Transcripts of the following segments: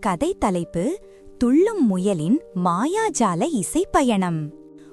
கதை தலைப்பு துள்ளும் முயலின் மாயாஜால இசைப்பயணம்.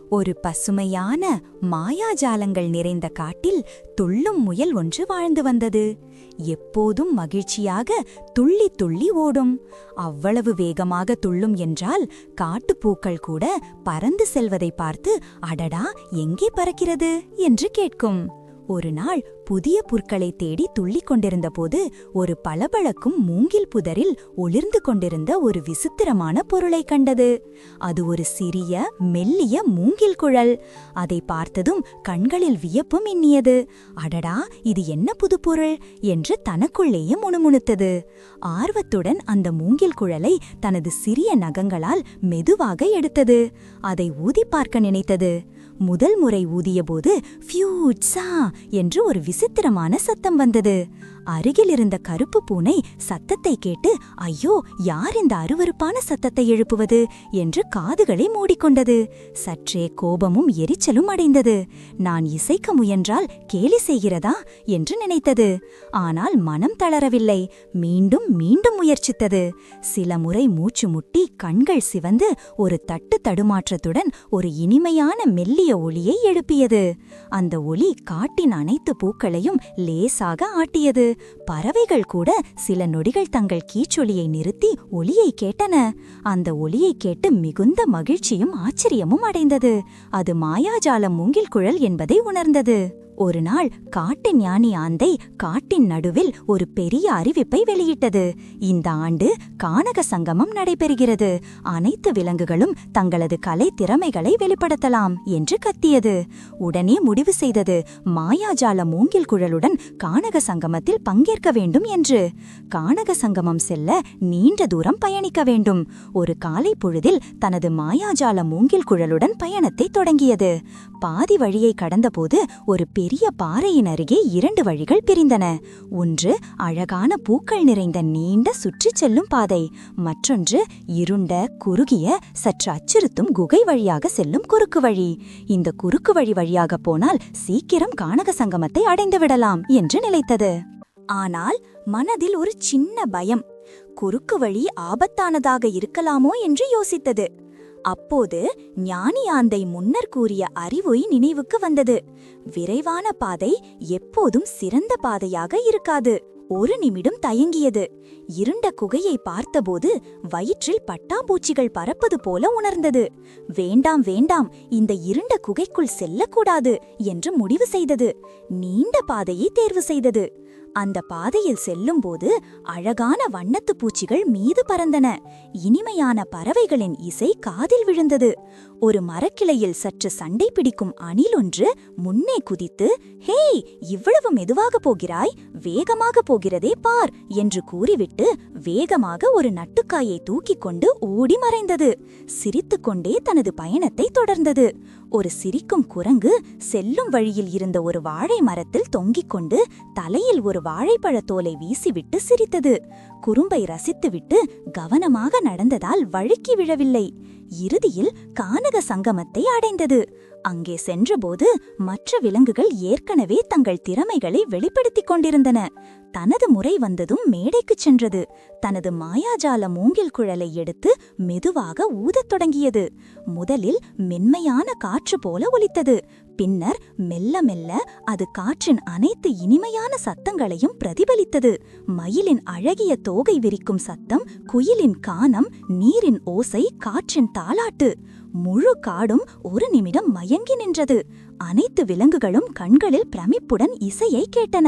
ஒரு பசுமையான மாயாஜாலங்கள் நிறைந்த காட்டில் துள்ளும் முயல் ஒன்று வாழ்ந்து வந்தது. எப்போதும் மகிழ்ச்சியாக துள்ளி துள்ளி ஓடும். அவ்வளவு வேகமாக துள்ளும் என்றால் காட்டுப்பூக்கள் கூட பறந்து செல்வதை பார்த்து அடடா எங்கே பறக்கிறது? என்று கேட்கும். ஒரு நாள் புதிய புற்களை தேடி துள்ளிக் கொண்டிருந்தபோது ஒரு பளபளக்கும் மூங்கில் புதரில் ஒளிர்ந்து கொண்டிருந்த ஒரு விசித்திரமான பொருளை கண்டது. அது ஒரு சிறிய மெல்லிய மூங்கில் குழல். அதை பார்த்ததும் கண்களில் வியப்பும் எண்ணியது. அடடா இது என்ன புது பொருள் என்று தனக்குள்ளேயே முணுமுணுத்தது. ஆர்வத்துடன் அந்த மூங்கில் குழலை தனது சிறிய நகங்களால் மெதுவாக எடுத்தது. அதை ஊதி பார்க்க நினைத்தது. முதல் முறை ஊதியபோது ஃபியூட்ஸா? என்று ஒரு விசித்திரமான சத்தம் வந்தது. அருகில் இருந்த கருப்பு பூனை சத்தத்தை கேட்டு ஐயோ யார் இந்த அருவருப்பான சத்தத்தை எழுப்புவது? என்று காதுகளை மூடிக்கொண்டது. சற்றே கோபமும் எரிச்சலும் அடைந்தது. நான் இசைக்க முயன்றால் கேலி செய்கிறதா? என்று நினைத்தது. ஆனால் மனம் தளரவில்லை. மீண்டும் மீண்டும் முயற்சித்தது. சில முறை மூச்சு முட்டி கண்கள் சிவந்து ஒரு தட்டு தடுமாற்றத்துடன் ஒரு இனிமையான மெல்லிய ஒளியை எழுப்பியது. அந்த ஒளி காட்டின் அனைத்து பூக்களையும் லேசாக ஆட்டியது. பறவைகள் கூட சில நொடிகள் தங்கள் கீச்சொலியை நிறுத்தி ஒலியை கேட்டன. அந்த ஒலியை கேட்டு மிகுந்த மகிழ்ச்சியும் ஆச்சரியமும் அடைந்தது. அது மாயாஜால மூங்கில் குழல் என்பதை உணர்ந்தது. ஒரு நாள் காட்டு ஞானி ஆந்தை காட்டின் நடுவில் ஒரு பெரிய அறிவிப்பை வெளியிட்டது. இந்த ஆண்டு கானக சங்கமம் நடைபெறுகிறது. அனைத்து விலங்குகளும் தங்களது கலை திறமைகளை வெளிப்படுத்தலாம் என்று கத்தியது. உடனே முடிவு செய்தது மாயாஜால மூங்கில் குழலுடன் கானக சங்கமத்தில் பங்கேற்க வேண்டும் என்று. கானக சங்கமம் செல்ல நீண்ட தூரம் பயணிக்க வேண்டும். ஒரு காலை பொழுதில் தனது மாயாஜால மூங்கில் குழலுடன் பயணத்தை தொடங்கியது. பாதி வழியை கடந்தபோது ஒரு பெரிய பாறையின் அருகே இரண்டு வழிகள் பிரிந்தன. ஒன்று அழகான பூக்கள் நிறைந்த நீண்ட சுற்றிச் செல்லும் பாதை. மற்றொன்று இருண்ட குறுகிய சற்று அச்சுறுத்தும் குகை வழியாக செல்லும் குறுக்கு வழி. இந்த குறுக்கு வழி வழியாக போனால் சீக்கிரம் கானக சங்கமத்தை அடைந்துவிடலாம் என்று நினைத்தது. ஆனால் மனதில் ஒரு சின்ன பயம். குறுக்கு வழி ஆபத்தானதாக இருக்கலாமோ என்று யோசித்தது. அப்போது ஞானியாந்தை முன்னர் கூறிய அறிவுரை நினைவுக்கு வந்தது. விரைவான பாதை எப்போதும் சிறந்த பாதையாக இருக்காது. ஒரு நிமிடம் தயங்கியது. இருண்ட குகையை பார்த்தபோது வயிற்றில் பட்டாம்பூச்சிகள் பறப்பது போல உணர்ந்தது. வேண்டாம் வேண்டாம் இந்த இருண்ட குகைக்குள் செல்லக்கூடாது என்று முடிவு செய்தது. நீண்ட பாதையை தேர்வு செய்தது. அந்த பாதையில் செல்லும்போது அழகான வண்ணத்து பூச்சிகள் மீது பறந்தன. இனிமையான பறவைகளின் இசை காதில் விழுந்தது. ஒரு மரக்கிளையில் சற்று சண்டை பிடிக்கும் அணில் ஒன்று முன்னே குதித்து ஹேய் இவ்வளவு மெதுவாக போகிறாய்? வேகமாக போகிறதே பார் என்று கூறிவிட்டு வேகமாக ஒரு நட்டுக்காயை தூக்கிக் கொண்டு ஓடி மறைந்தது. சிரித்துக்கொண்டே தனது பயணத்தை தொடர்ந்தது. ஒரு சிரிக்கும் குரங்கு செல்லும் வழியில் இருந்த ஒரு வாழை மரத்தில் தொங்கிக் கொண்டு தலையில் ஒரு வாழைப்பழத்தோலை வீசிவிட்டு சிரித்தது. குறும்பை ரசித்துவிட்டு கவனமாக நடந்ததால் வழுக்கி விழவில்லை. இறுதியில் கானக சங்கமத்தை அடைந்தது. அங்கே சென்றபோது மற்ற விலங்குகள் ஏற்கனவே தங்கள் திறமைகளை வெளிப்படுத்திக் கொண்டிருந்தன. தனது முறை வந்ததும் மேடைக்குச் சென்றது. தனது மாயாஜால மூங்கில் குழலை எடுத்து மெதுவாக ஊதத் தொடங்கியது. முதலில் மென்மையான காற்று போல ஒலித்தது. பின்னர் மெல்ல மெல்ல அது காற்றின் அனைத்து இனிமையான சத்தங்களையும் பிரதிபலித்தது. மயிலின் அழகிய தோகை விரிக்கும் சத்தம் குயிலின் கானம் நீரின் ஓசை காற்றின் தாளாட்டு. முழு காடும் ஒரு நிமிடம் மயங்கி நின்றது. அனைத்து விலங்குகளும் கண்களில் பிரமிப்புடன் இசையை கேட்டன.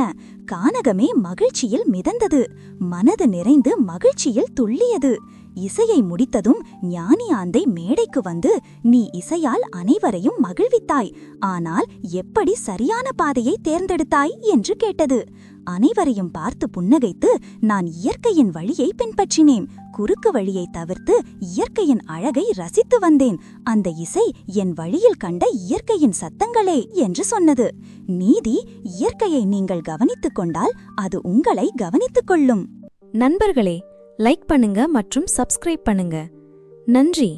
கானகமே மகிழ்ச்சியில் மிதந்தது. மனது நிறைந்து மகிழ்ச்சியில் துள்ளியது. இசையை முடித்ததும் ஞானி ஆந்தை மேடைக்கு வந்து நீ இசையால் அனைவரையும் மகிழ்வித்தாய். ஆனால் எப்படி சரியான பாதையை தேர்ந்தெடுத்தாய்? என்று கேட்டது. அனைவரையும் பார்த்து புன்னகைத்து நான் இயற்கையின் வழியை பின்பற்றினேன். குறுக்கு வழியை தவிர்த்து இயற்கையின் அழகை ரசித்து வந்தேன். அந்த இசை என் வழியில் கண்ட இயற்கையின் சத்தங்களே என்று சொன்னது. நீதி இயற்கையை நீங்கள் கவனித்துக் கொண்டால் அது உங்களை கவனித்துக் கொள்ளும். நண்பர்களே லைக் பண்ணுங்க மற்றும் சப்ஸ்கிரைப் பண்ணுங்க. நன்றி.